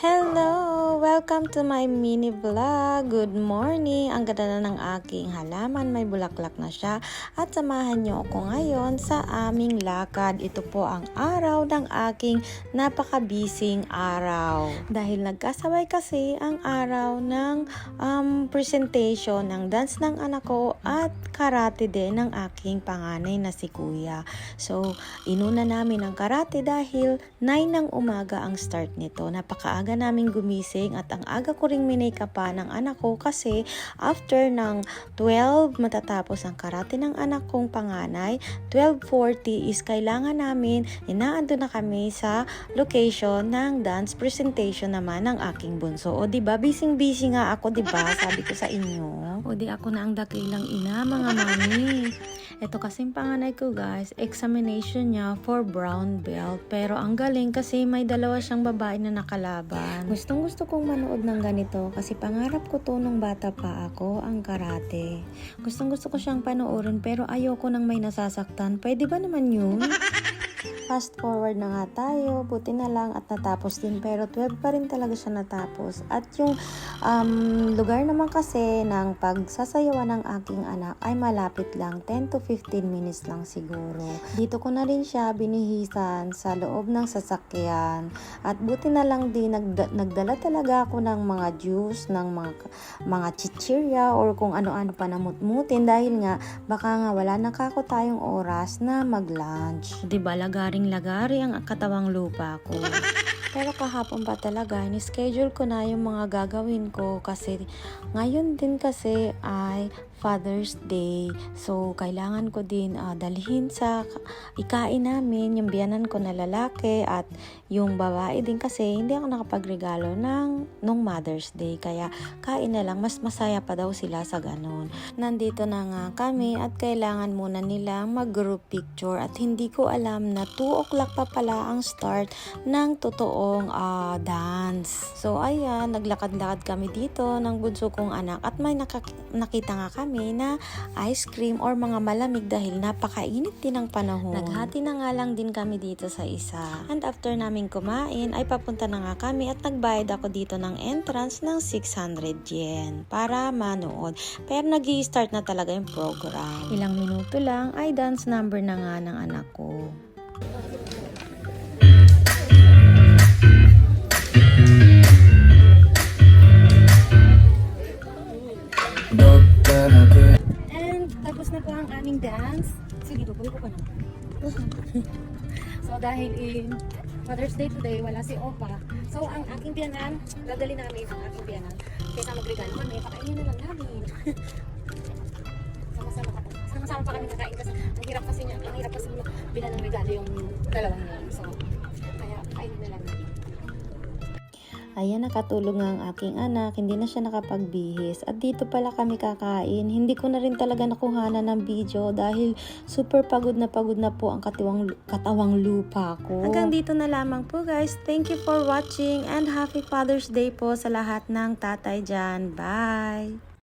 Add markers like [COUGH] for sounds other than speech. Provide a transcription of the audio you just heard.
Hello! Welcome to my mini vlog. Good morning! Ang ganda na ng aking halaman. May bulaklak na siya. At samahan niyo ako ngayon sa aming lakad. Ito po ang araw ng aking napakabising araw. Dahil nagkasabay kasi ang araw ng um, presentation ng dance ng anak ko at karate din ng aking panganay na si kuya. So, inuna namin ang karate dahil 9 ng umaga ang start nito. Napakaaga namin gumising at ang aga ko ring minake pa ng anak ko kasi after ng 12 matatapos ang karate ng anak kong panganay, 12.40 is kailangan namin, inaando na kami sa location ng dance presentation naman ng aking bunso. O di ba bising busy nga ako, di ba? Sabi ko sa inyo. O di ako na ang dakilang ina, mga mami. Ito kasing panganay ko guys, examination niya for brown belt. Pero ang galing kasi may dalawa siyang babae na nakalaban. Gustong gusto kong manood ng ganito kasi pangarap ko to nung bata pa ako, ang karate. Gustong gusto ko siyang panoorin pero ayoko nang may nasasaktan. Pwede ba naman yun? [LAUGHS] Fast forward na nga tayo, buti na lang at natapos din pero 12 pa rin talaga siya natapos. At yung um, lugar naman kasi ng pagsasayawan ng aking anak ay malapit lang, 10 to 15 minutes lang siguro. Dito ko na rin siya binihisan sa loob ng sasakyan at buti na lang din nagda- nagdala talaga ako ng mga juice, ng mga, mga chichirya or kung ano-ano pa na mutmutin dahil nga baka nga wala na kako tayong oras na mag-lunch. Di ba lagaring-lagari ang katawang lupa ko. [LAUGHS] Pero kahapon pa talaga, ni-schedule ko na yung mga gagawin ko kasi ngayon din kasi ay Father's Day. So, kailangan ko din ah, dalhin sa ikain namin yung biyanan ko na lalaki at yung babae din kasi hindi ako nakapagregalo ng nung Mother's Day. Kaya kain na lang, mas masaya pa daw sila sa ganun. Nandito na nga kami at kailangan muna nila mag-group picture at hindi ko alam na 2 o'clock pa pala ang start ng totoong ah, dance. So ayan, naglakad-lakad kami dito ng bunso kong anak at may naka- nakita nga kami na ice cream or mga malamig dahil napakainit din ang panahon. Naghati na nga lang din kami dito sa isa. And after namin kumain ay papunta na nga kami at nagbayad ako dito ng entrance ng 600 yen para manood. Pero nag start na talaga yung program. Ilang minuto lang ay dance number na nga ng anak ko. Na po ang aming dance. Sige, tuloy ko pa na. [LAUGHS] so dahil in Father's Day today, wala si Opa. So ang aking biyanan, dadali namin ang aking biyanan. Kaysa magregalo kami, pakainin na lang namin. [LAUGHS] Sama-sama ka Sama-sama pa kami kakain kasi ang hirap kasi niya, ang hirap kasi bilan ng regalo yung dalawang yun. So, kaya kainin na lang namin. Ayan, nakatulog nga ang aking anak. Hindi na siya nakapagbihis. At dito pala kami kakain. Hindi ko na rin talaga nakuhanan ng video dahil super pagod na pagod na po ang katiwang, katawang lupa ko. Hanggang dito na lamang po guys. Thank you for watching and happy Father's Day po sa lahat ng tatay dyan. Bye!